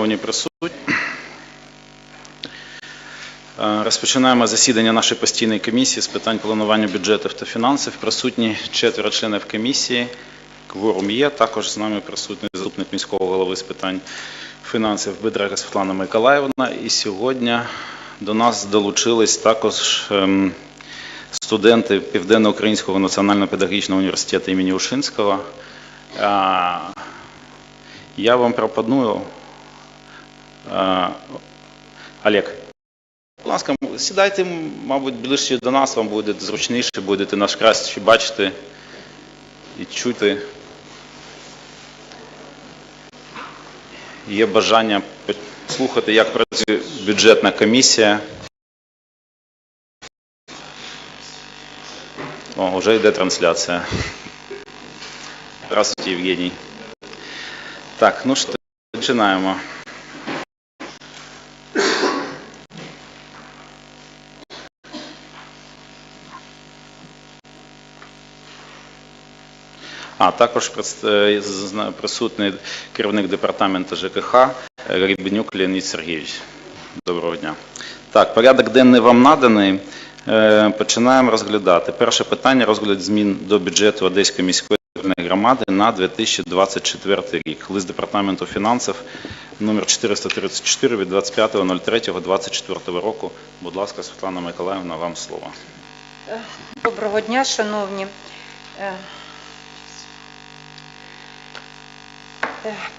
шановні присутні. Е, Розпочинаємо засідання нашої постійної комісії з питань планування бюджетів та фінансів. Присутні четверо членів комісії. Кворум є. Також з нами присутній заступник міського голови з питань фінансів Бедрага Світлана Миколаївна. І сьогодні до нас долучились також ем, студенти Південно-Українського національного педагогічного університету імені Ушинського. Е, Я вам пропоную, Олег, будь ласка, сідайте, мабуть, ближче до нас, вам буде зручніше, будете нас краще бачити і чути. Є бажання слухати, як працює бюджетна комісія. О, вже йде трансляція. Здравствуйте, Євгеній. Так, ну що, починаємо. А також е, присутній керівник департаменту ЖКХ е, Гребенюк Леонід Сергійович. Доброго дня. Так, порядок денний вам наданий. Е, Починаємо розглядати. Перше питання розгляд змін до бюджету Одеської міської громади на 2024 рік. Лист департаменту фінансів номер 434 від 25.03.24 року. Будь ласка, Світлана Миколаївна, вам слово. Доброго дня, шановні. Е, е,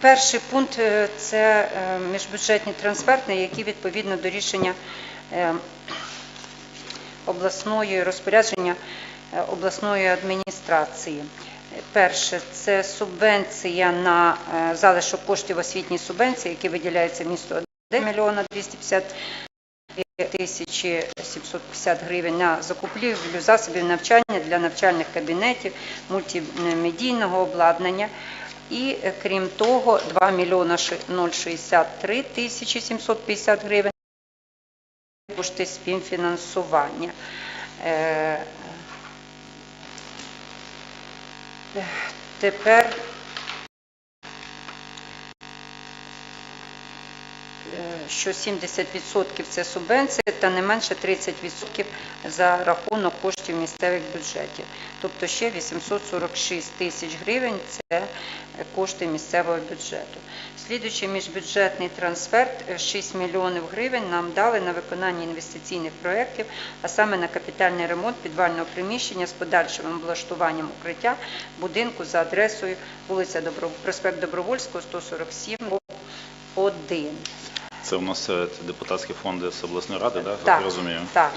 Перший пункт е, це е, міжбюджетні трансферти, які відповідно до рішення е, обласної розпорядження е, обласної адміністрації. Е, Перше це субвенція на е, залишок коштів освітньої субвенції, які виділяються місту Одеса, мільйона 250 тисячі 750 гривень на закупівлю засобів навчання для навчальних кабінетів, мультимедійного обладнання. І е, крім того, 2 мільйона 063 тисячі 750 гривень кошти співфінансування. Е, е, Тепер що 70% це субвенція та не менше 30% за рахунок коштів місцевих бюджетів. Тобто ще 846 тисяч гривень це е, кошти місцевого бюджету. Слідуючий міжбюджетний трансферт е, 6 мільйонів гривень нам дали на виконання інвестиційних проєктів, а саме на капітальний ремонт підвального приміщення з подальшим облаштуванням укриття будинку за адресою вулиця Добро... проспект Добровольського, 147, 1. Це у нас е, депутатські фонди з обласної ради, так? Так, Я розумію. Так.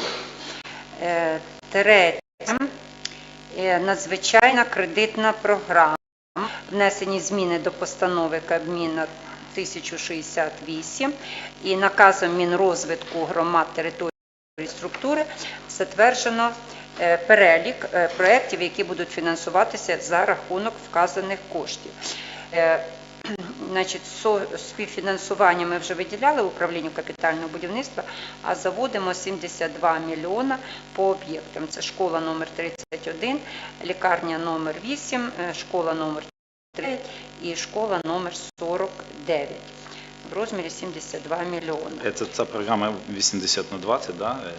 Е, Третє. Е, Надзвичайна кредитна програма. Внесені зміни до постанови Кабміна 1068 і наказом Мінрозвитку громад території структури затверджено перелік проєктів, які будуть фінансуватися за рахунок вказаних коштів. Е, Значить, співфінансування ми вже виділяли управлінню капітального будівництва, а заводимо 72 мільйона по об'єктам. Це школа номер 31, лікарня номер 8, е, школа номер 3 і школа номер 49 в розмірі 72 мільйони. Це ця програма 80 на 20, да? е,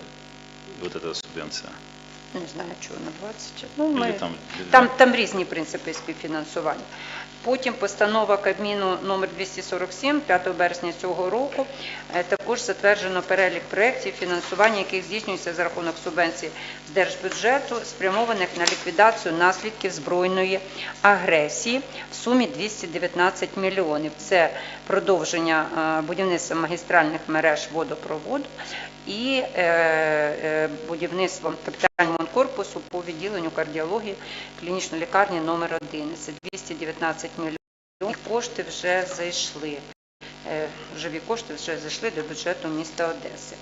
Вот эта субвенція. Не знаю, чого на 20. Ну, ми... там, Там, там різні принципи співфінансування. Потім постанова Кабміну номер 247 5 березня цього року е, також затверджено перелік проєктів, фінансування яких здійснюється за рахунок субвенцій з держбюджету, спрямованих на ліквідацію наслідків збройної агресії в сумі 219 мільйонів. Це продовження е, будівництва магістральних мереж водопроводу і е, е, капітального корпусу по відділенню кардіології клінічної лікарні номер 1. Це 219 мільйонів. Кошти вже зайшли. Е, Живі кошти вже зайшли до бюджету міста Одеси.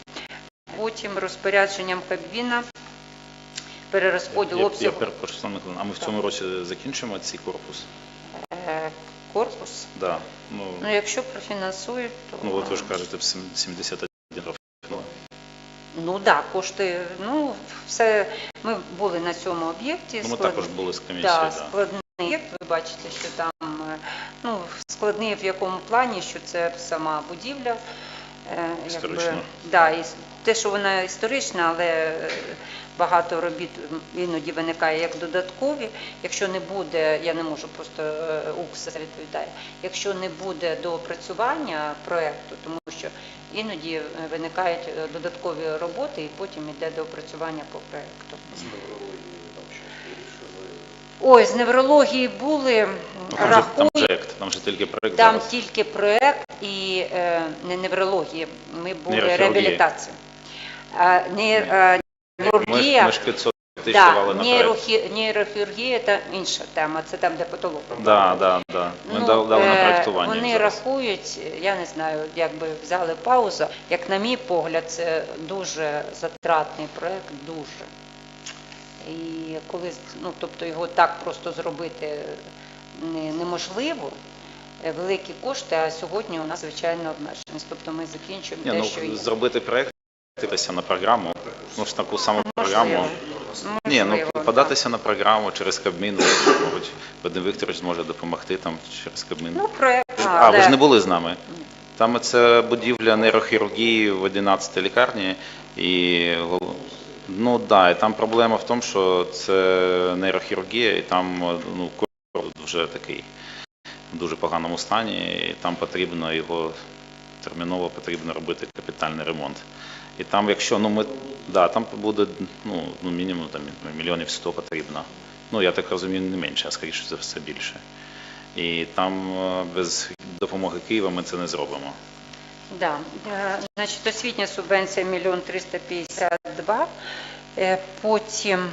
Потім розпорядженням Кабміна перерозподіл Я, я перепрошую, а ми в цьому році закінчимо цей корпус? корпус. Да. Ну, Ну, якщо профінансують, то ну от ви ж кажете, в 71 ну да, кошти. Ну все ми були на цьому об'єкті. Ну, ми склад- також були з комісією. Да, Да, складний об'єкт. Ви бачите, що там е, ну, складний в якому плані, що це сама будівля. е, Історична. да, і те, що вона історична, але е, багато робіт іноді виникає як додаткові. Якщо не буде, я не можу просто е, УКС відповідає, якщо не буде доопрацювання проекту, тому що іноді е, виникають е, додаткові роботи і потім йде доопрацювання по проекту. Ой, з неврології були там, же, там проект, там же тільки проект там зараз. тільки проект і е, не неврологія, ми були реабілітація. А, не, е, Ми, ми ж 500 тисяч да, нейрохі, нейрохірургія це інша тема, це там, де патолог. Да, да, да. Ми Ну, дали, на е, проектування. Вони зараз. рахують, я не знаю, якби взяли паузу. Як на мій погляд, це дуже затратний проект, дуже. І коли ну, тобто його так просто зробити не, неможливо. Е, Великі кошти, а сьогодні у нас звичайно обмеженість. Тобто ми закінчуємо те, ну, що є. зробити проект, податися на програму, ну ж таку саму програму. Можливо. Ні, ну податися на програму через Кабмін, мабуть, Вадим Вікторович зможе допомогти там через Кабмін. Ну, проект, А, ви ж не були з нами. Там це будівля нейрохірургії в 11 лікарні. І гол- ну да, і там проблема в тому, що це нейрохірургія, і там ну, корпус вже такий в дуже поганому стані, і там потрібно його терміново потрібно робити капітальний ремонт. І там, якщо ну ми да, там буде ну, ну мінімум там мільйонів 100 потрібно. Ну я так розумію, не менше, а скоріше за все більше. І там е, без допомоги Києва ми це не зробимо. Да. Е, Значить, освітня субвенція 1 352. Е, Потім,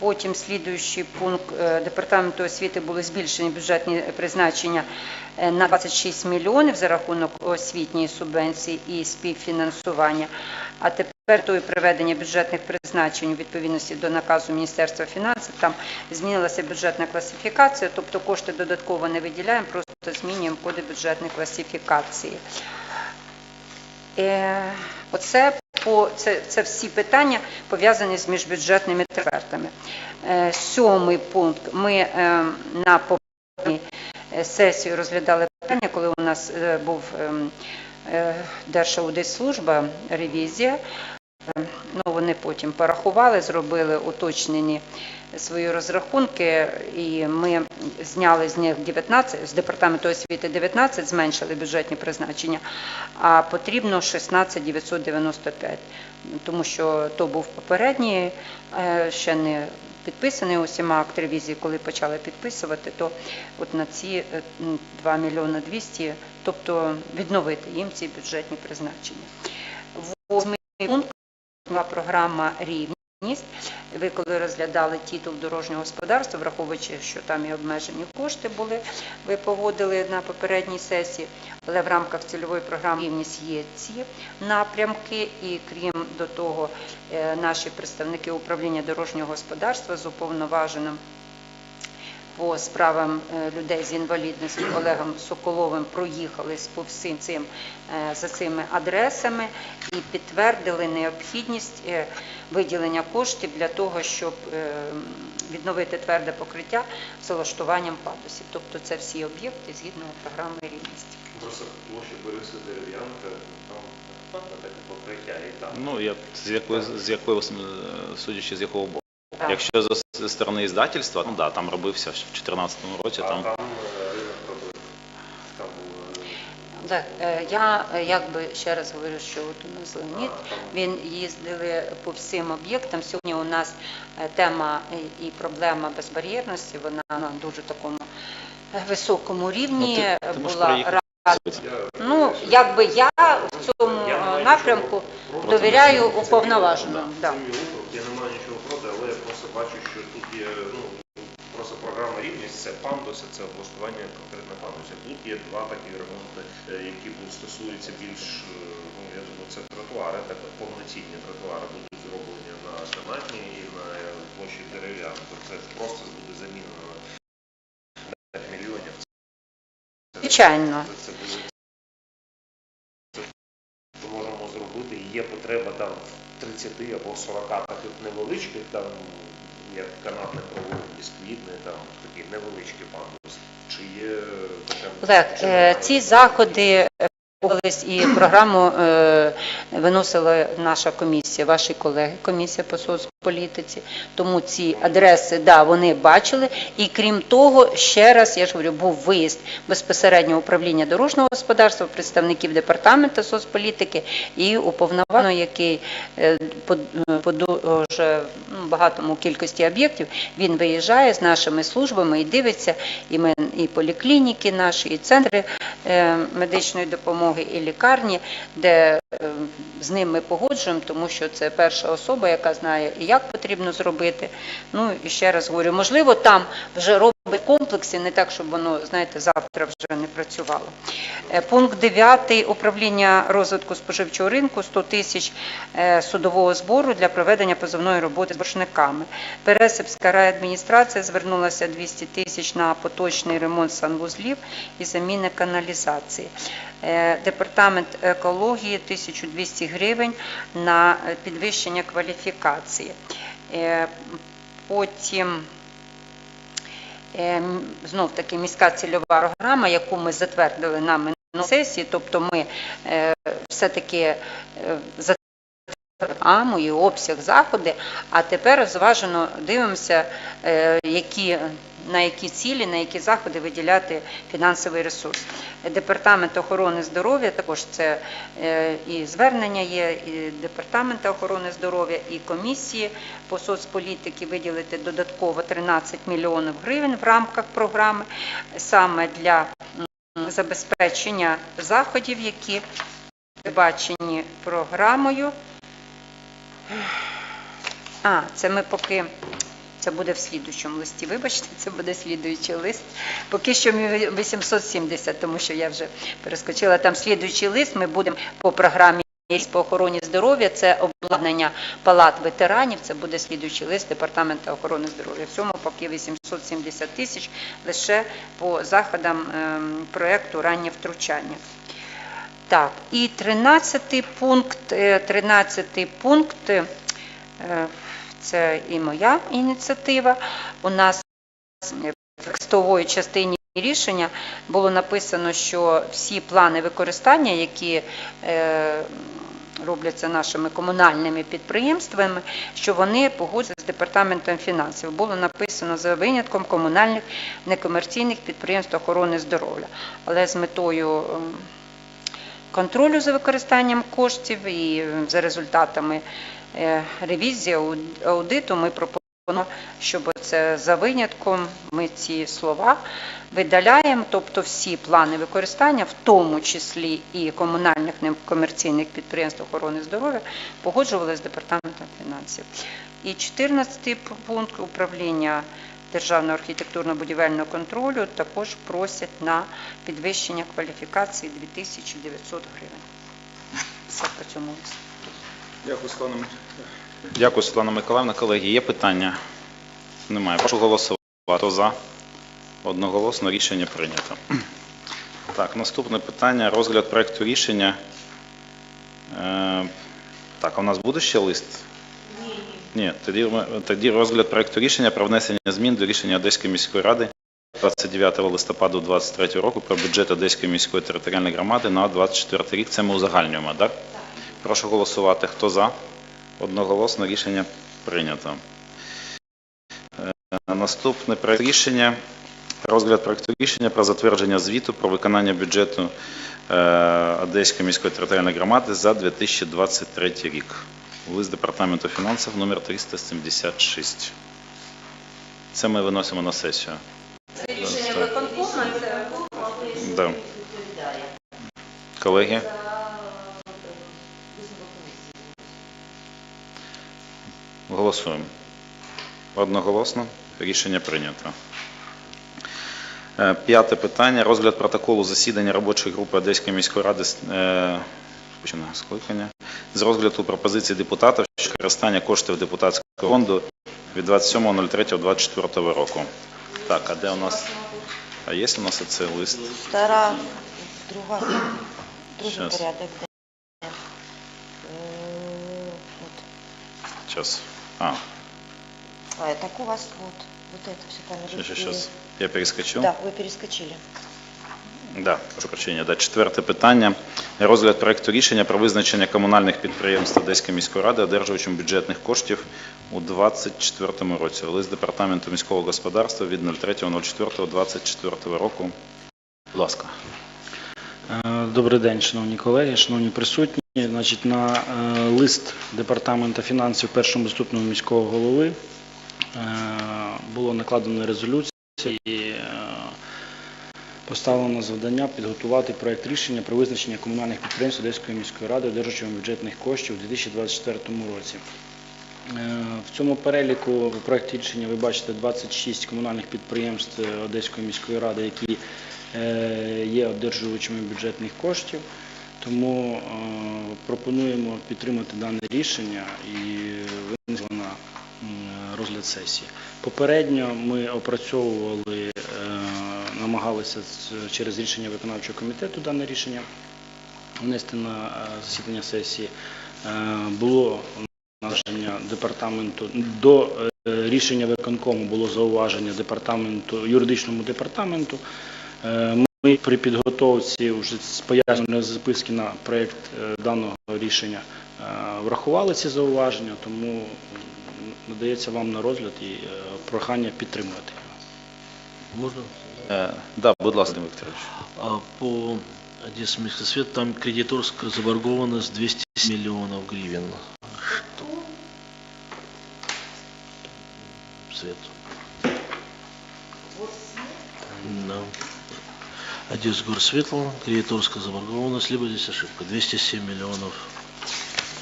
потім слідуючий пункт е, Департаменту освіти були збільшені бюджетні призначення е, на 26 мільйонів за рахунок освітньої субвенції і співфінансування. А тепер то і приведення бюджетних призначень у відповідності до наказу Міністерства фінансів. Там змінилася бюджетна класифікація, тобто кошти додатково не виділяємо, просто змінюємо коди бюджетної класифікації. Оце по це, це всі питання пов'язані з міжбюджетними трансфертами. Е, Сьомий пункт. Ми е, на попередній е, сесії розглядали питання, коли у нас був ем, Держаудитслужба, ревізія. Е, Ну, вони потім порахували, зробили уточнені свої розрахунки, і ми зняли з них 19, з департаменту освіти 19, зменшили бюджетні призначення, а потрібно 16 995, тому що то був попередній, е, ще не підписаний усіма акт ревізії, коли почали підписувати, то от на ці е, 2 мільйони 200, тобто відновити їм ці бюджетні призначення. Восьмий пункт була програма Рівність. Ви коли розглядали титул дорожнього господарства, враховуючи, що там і обмежені кошти були, ви погодили на попередній сесії, але в рамках цільової програми Рівність є ці напрямки, і крім до того, е, наші представники управління дорожнього господарства з уповноваженим по справам е, людей з інвалідністю Олегом Соколовим проїхались по всім цим е, за цими адресами і підтвердили необхідність е, виділення коштів для того, щоб відновити тверде покриття з влаштуванням пандусів. Тобто це всі об'єкти згідно програми рівності. Просто площа Бориса Дерев'янка, там таке покриття і там. Ну, я з якої, з якої, судячи з якого боку. Так. Якщо з- сторони іздательства, ну да, там робився ще в 2014 році, а там там е. Там е, Так, е, я е, якби ще раз говорю, що от у нас Леонід, він їздили по всім об'єктам. Сьогодні у нас е, тема і- і проблема безбар'єрності, вона на дуже такому е, високому рівні Ну, ти- ти можеш була рада. я Ну, якби я в цьому е, напрямку довіряю мій Да. Бачу, що тут є ну, просто програма рівність, це пандуси, це облаштування конкретно пандусів. Тут є два такі ремонти, е, які будуть стосуються більш, е, ну я думаю, це тротуари, так повноцінні тротуари будуть зроблені на Канатні і на площі Дерев'янко. Це просто буде замінено на 5 мільйонів. Звичайно. це- це можемо зробити, і є потреба там в 30 або 40 таких невеличких, там, як канатне провулок, бісквітний, там такі невеличкі пандуси. Чи є Олег, чи е, ці заходи е, і програму е, виносила наша комісія, ваші колеги, комісія по соцполітиці. Тому ці адреси, да, вони бачили. І крім того, ще раз я ж говорю, був виїзд безпосередньо управління дорожнього господарства, представників департаменту соцполітики і уповноваженого, який е, по, дуже ну, багатому кількості об'єктів він виїжджає з нашими службами і дивиться, і ми і поліклініки наші, і центри е, медичної допомоги, і лікарні, де е, з ним ми погоджуємо, тому що це перша особа, яка знає і як потрібно зробити. Ну і ще раз говорю, можливо, там вже робить комплексі, не так, щоб воно, знаєте, завтра вже не працювало. Е, Пункт 9. Управління розвитку споживчого ринку 100 тисяч е, судового збору для проведення позовної роботи з боржниками. Пересипська райадміністрація звернулася 200 тисяч на поточний ремонт санвузлів і заміни каналізації. Е, Департамент екології 1200 гривень на підвищення кваліфікації. Потім знов таки міська цільова програма, яку ми затвердили на минулій сесії, тобто ми е, все-таки е, затвердили програму і обсяг заходи, а тепер зважено дивимося, е, які, на які цілі, на які заходи виділяти фінансовий ресурс. Департамент охорони здоров'я також це е, і звернення є, і департаменту охорони здоров'я, і комісії по соцполітики виділити додатково 13 мільйонів гривень в рамках програми саме для забезпечення заходів, які передбачені програмою. А, це ми поки. Це буде в слідуючому листі. Вибачте, це буде слідуючий лист. Поки що ми 870, тому що я вже перескочила. Там слідуючий лист. Ми будемо по програмі по охороні здоров'я. Це обладнання палат ветеранів. Це буде слідуючий лист Департаменту охорони здоров'я. В цьому поки 870 тисяч лише по заходам ем, проекту раннє втручання. Так, і 13 пункт, е, 13 пункт, е, це і моя ініціатива. У нас в текстової частині рішення було написано, що всі плани використання, які е, робляться нашими комунальними підприємствами, що вони погоджуються з департаментом фінансів. Було написано за винятком комунальних некомерційних підприємств охорони здоров'я. Але з метою ем, контролю за використанням коштів і е, за результатами е, ревізії аудиту ми пропонуємо, щоб це за винятком ми ці слова видаляємо, тобто всі плани використання, в тому числі і комунальних некомерційних підприємств охорони здоров'я, погоджували з департаментом фінансів. І 14 пункт управління державного архітектурно-будівельного контролю також просять на підвищення кваліфікації 2900 гривень. Все по цьому листу. Дякую, Світлана Миколаївна. Дякую, Світлана Миколаївна. Колеги, є питання? Немає. Прошу голосувати. Хто за? Одноголосно рішення прийнято. Так, наступне питання. Розгляд проекту рішення. Е, так, а у нас буде ще лист? Ні. Тоді, тоді розгляд проекту рішення про внесення змін до рішення Одеської міської ради 29 листопаду 2023 року про бюджет Одеської міської територіальної громади на 24 рік. Це ми узагальнюємо, так? Прошу голосувати. Хто за? Одноголосно рішення прийнято. Е, Наступне проект рішення. Розгляд проекту рішення про затвердження звіту про виконання бюджету е, Одеської міської територіальної громади за 2023 рік. Лист департаменту фінансів номер 376. Це ми виносимо на сесію. Це рішення виконкому, це Да. Колеги, голосуємо. Одноголосно рішення прийнято. Е, П'яте питання. Розгляд протоколу засідання робочої групи Одеської міської ради е, скликання з розгляду пропозицій депутатів щодо використання коштів депутатського фонду від 27.03.24 року. Так, а де у нас? А є у нас оцей лист? Втора, друга, другий Щас. порядок. денний. Е, от. Сейчас. А, А, так у вас вот. Вот это все правильно. Вы Сейчас, пере- сейчас. Я перескочу. Да, вы перескочили. Да, прошу прощення. Да, четверте питання. Розгляд проекту рішення про визначення комунальних підприємств Одеської міської ради одержувачем бюджетних коштів у 2024 році. Лист департаменту міського господарства від 03.04.24 року. Будь ласка. Е, Добрий день, шановні колеги, шановні присутні. Значить, на е, лист департаменту фінансів першому заступному міського голови е, було накладено е, поставлено завдання підготувати проект рішення про визначення комунальних підприємств Одеської міської ради одержувачами бюджетних коштів у 2024 році. Е, В цьому переліку в проєкті рішення ви бачите 26 комунальних підприємств Одеської міської ради, які е, є одержувачами бюджетних коштів. Тому е, пропонуємо підтримати дане рішення і винести на розгляд сесії. Попередньо ми опрацьовували, намагалися через рішення виконавчого комітету дане рішення внести на е, засідання сесії. Е, Було зауваження департаменту до е, рішення виконкому було зауваження департаменту юридичному департаменту. Ми при підготовці вже з пояснювальної записки на проєкт даного рішення врахували ці зауваження, тому надається вам на розгляд і прохання підтримувати. Можно? Е, Да, будь ласка, Вікторович. А по Одессе Мехсвет там кредиторская заборгованность 200 миллионов гривен. Что? Свет. Да. Одесс Горсветло, кредиторская заборгованность, либо здесь ошибка. 207 миллионов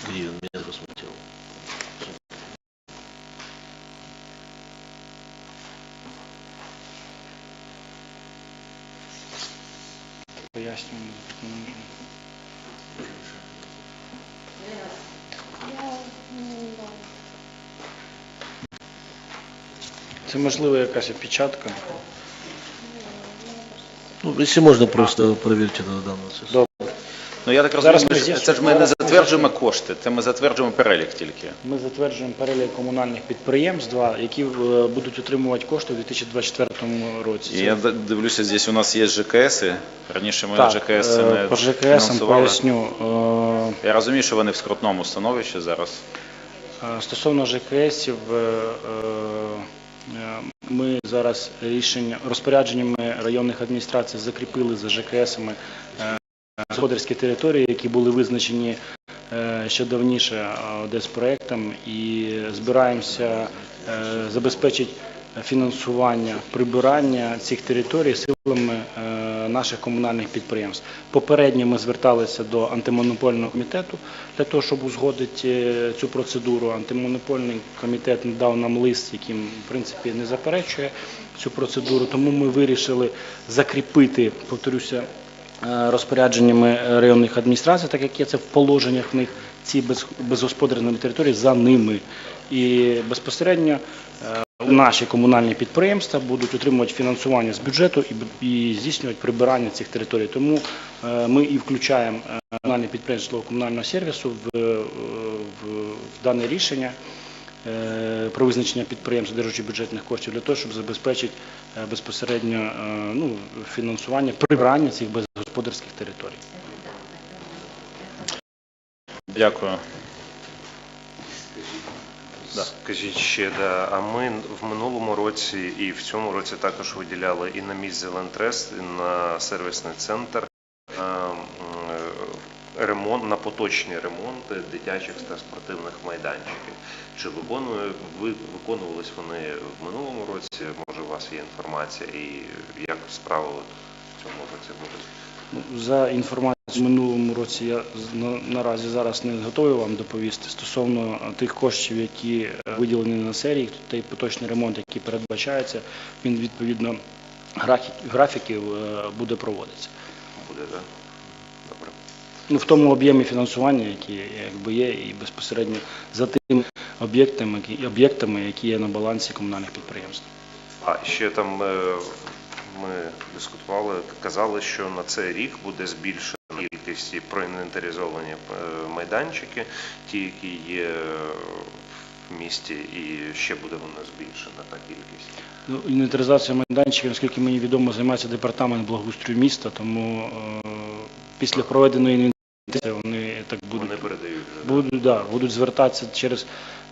гривен. Пояснюємо. Це можливо якась опечатка. Ну, если можно, просто проверьте на данную цифру. Ну я так Зараз ми з'ясуємо. це ж ми не Зараз ми затверджуємо кошти, це ми затверджуємо перелік тільки. Ми затверджуємо перелік комунальних підприємств, два, які е, будуть отримувати кошти у 2024 році. І я д- дивлюся, здесь у нас є ЖКС. Раніше ми так, ЖКС е, не по ЖКС фінансували. поясню. е, Я розумію, що вони в скрутному становищі зараз. Е, Стосовно ЖКСів, е, е, ми зараз рішення розпорядженнями районних адміністрацій закріпили за ЖКСами е, господарські території, які були визначені е, ще давніше е, Одеспроектом, і збираємося е, забезпечити фінансування прибирання цих територій силами наших комунальних підприємств. Попередньо ми зверталися до антимонопольного комітету для того, щоб узгодити цю процедуру. Антимонопольний комітет надав нам лист, яким в принципі не заперечує цю процедуру. Тому ми вирішили закріпити, повторюся, розпорядженнями районних адміністрацій, так як є це в положеннях в них, ці безгосподарні території за ними. І безпосередньо е, наші комунальні підприємства будуть отримувати фінансування з бюджету і, здійснювати прибирання цих територій. Тому е, ми і включаємо е, комунальне підприємство комунального сервісу в, е, в, в дане рішення е, про визначення підприємств державчих бюджетних коштів для того, щоб забезпечити е, безпосередньо е, ну, фінансування прибрання цих безгосподарських територій. Дякую. Да. Скажіть ще, да, а ми в минулому році і в цьому році також виділяли і на місць Зелентрест, і на сервісний центр е, е, ремонт на поточні ремонти дитячих та спортивних майданчиків. Чи виконує ви виконувались вони в минулому році? Може, у вас є інформація, і як справи в цьому році будуть? Ну, За інформацією в минулому році я наразі зараз не готовий вам доповісти стосовно е, тих коштів, які е, виділені на серії, той поточний ремонт, який передбачається, він відповідно графіків е, буде проводитися. Буде, так? Ну, в тому об'ємі фінансування, які якби є, і безпосередньо за тими об'єктами, які- об'єктами, які є на балансі комунальних підприємств. А ще там е, ми дискутували, казали, що на цей рік буде збільшена кількість проінвентаризовані е, майданчики, ті, які є в місті, і ще буде вона збільшена та кількість. Ну, Інвентаризація майданчиків, наскільки мені відомо, займається департамент благоустрою міста, тому е, після проведеної інвентаризації вони так будуть Вони передають вже. будуть, да, будуть звертатися через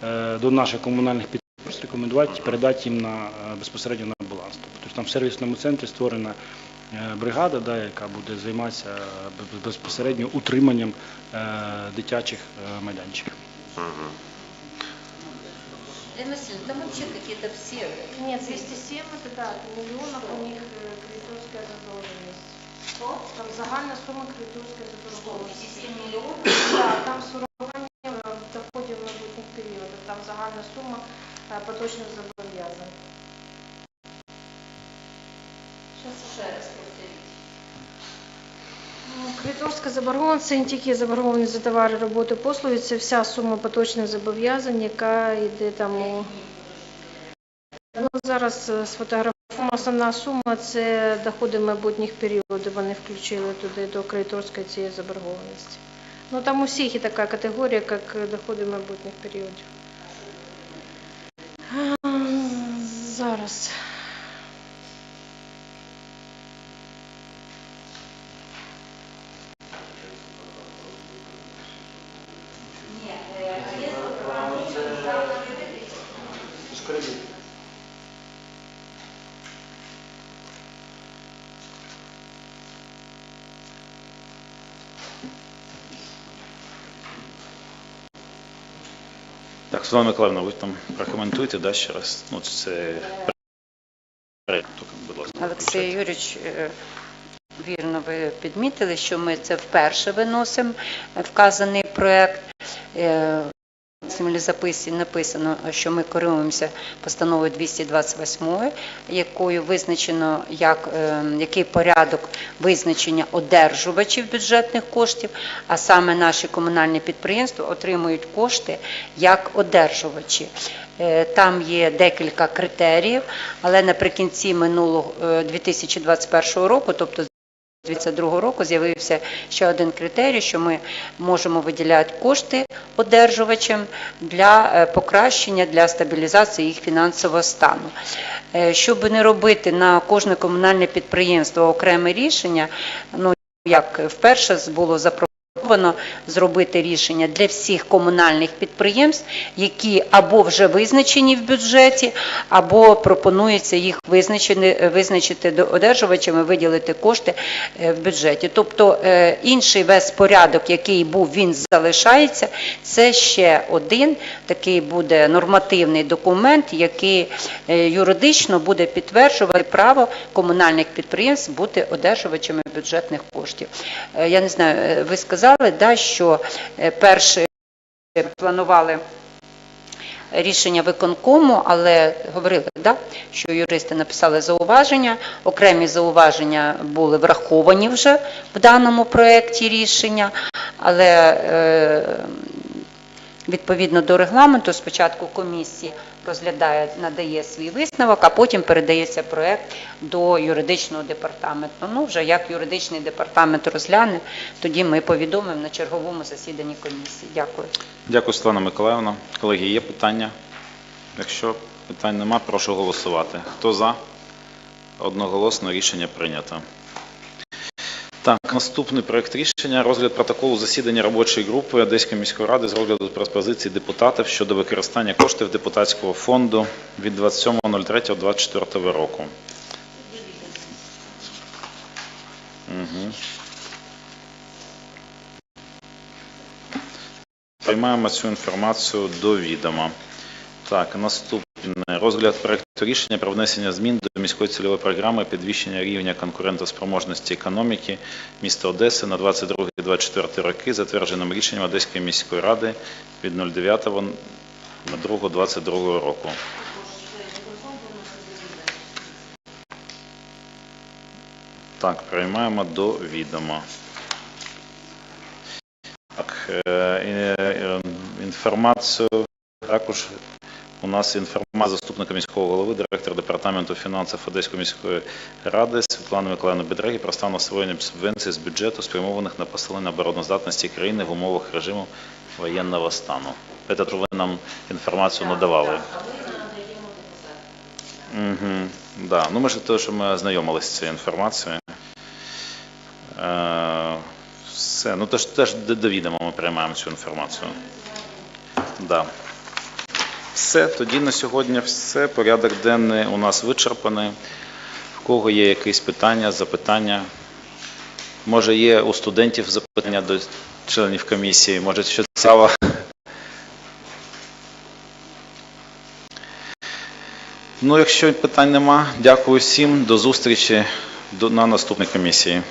е, до наших комунальних підприємств, рекомендувати і передати їм на е, безпосередньо на баланс. Тобто там в сервісному центрі створена е, бригада, да, яка буде займатися е, б- безпосередньо утриманням е, дитячих е, майданчиків. Мгм. Лена Васильевна, там вообще какие-то все... Нет, 207 это да, это миллионов у них э, кредиторская задолженность. Там загальна сума кредиторської задоволеності. 7 миллионов? Да, там з урахуванням е, доходів майбутніх періодів, там загальна сума е, поточних зобов'язань. Щас Ще раз повторіть. Ну, Кредиторська заборгованість це не тільки заборгованість за товари, роботи, послуги, це вся сума поточних зобов'язань, яка йде там у... Ну, зараз е, сфотографуємо. Основна сума це доходи майбутніх періодів, вони включили туди до кредиторської цієї заборгованості. Ну там у всіх є така категорія, як доходи майбутніх періодів. Зараз. Так, Світлана Миколаївна, ви там прокоментуєте, да, ще раз? Ну, це... Будь ласка. Олексій Юрійович, е, вірно ви підмітили, що ми це вперше виносимо е, вказаний проект. Е, В записі написано, що ми керуємося постановою 228, якою визначено, як, е, який порядок визначення одержувачів бюджетних коштів, а саме наші комунальні підприємства отримують кошти як одержувачі. Е, Там є декілька критеріїв, але наприкінці минулого е, 2021 року, тобто 2022 року з'явився ще один критерій, що ми можемо виділяти кошти одержувачам для е, покращення, для стабілізації їх фінансового стану. Е, Щоб не робити на кожне комунальне підприємство окреме рішення, ну як вперше було запропоновано зробити рішення для всіх комунальних підприємств, які або вже визначені в бюджеті, або пропонується їх визначити, одержувачами, виділити кошти е, в бюджеті. Тобто е, інший весь порядок, який був, він залишається. Це ще один такий буде нормативний документ, який е, юридично буде підтверджувати право комунальних підприємств бути одержувачами бюджетних коштів. Я не знаю, ви сказали, да, що е, перше планували рішення виконкому, але говорили, да, що юристи написали зауваження, окремі зауваження були враховані вже в даному проєкті рішення, але е, відповідно до регламенту спочатку комісія розглядає, надає свій висновок, а потім передається проєкт до юридичного департаменту. Ну, вже як юридичний департамент розгляне, тоді ми повідомимо на черговому засіданні комісії. Дякую. Дякую, Світлана Миколаївна. Колеги, є питання? Якщо питань нема, прошу голосувати. Хто за? Одноголосно рішення прийнято. Так, наступний проект рішення розгляд протоколу засідання робочої групи Одеської міської ради з розгляду пропозицій депутатів щодо використання коштів депутатського фонду від 27.03.24 року. Угу. Приймаємо цю інформацію до відома. Так, наступне. Розгляд проекту рішення про внесення змін до міської цільової програми підвищення рівня конкурентоспроможності економіки міста Одеси на 22-24 роки, затвердженим рішенням Одеської міської ради від 09.02.22 року. Так, приймаємо до відома. Так, е, е, е, інформацію також у нас інформація зокрема заступника міського голови, директора департаменту фінансів Одеської міської ради Світлани Миколаївни Бедреги про стан освоєння субвенцій з бюджету, спрямованих на посилення обороноздатності країни в умовах режиму воєнного стану. Це ви нам інформацію надавали. Угу, да. Ну, ми ж те, що ми ознайомилися з цією інформацією. Е, все, ну теж, теж до до ми приймаємо цю інформацію. Да. Все, тоді на сьогодні все. Порядок денний у нас вичерпаний. В кого є якісь питання, запитання? Може, є у студентів запитання до членів комісії, може, що цікаво. Ну, якщо питань нема, дякую всім. До зустрічі на наступній комісії.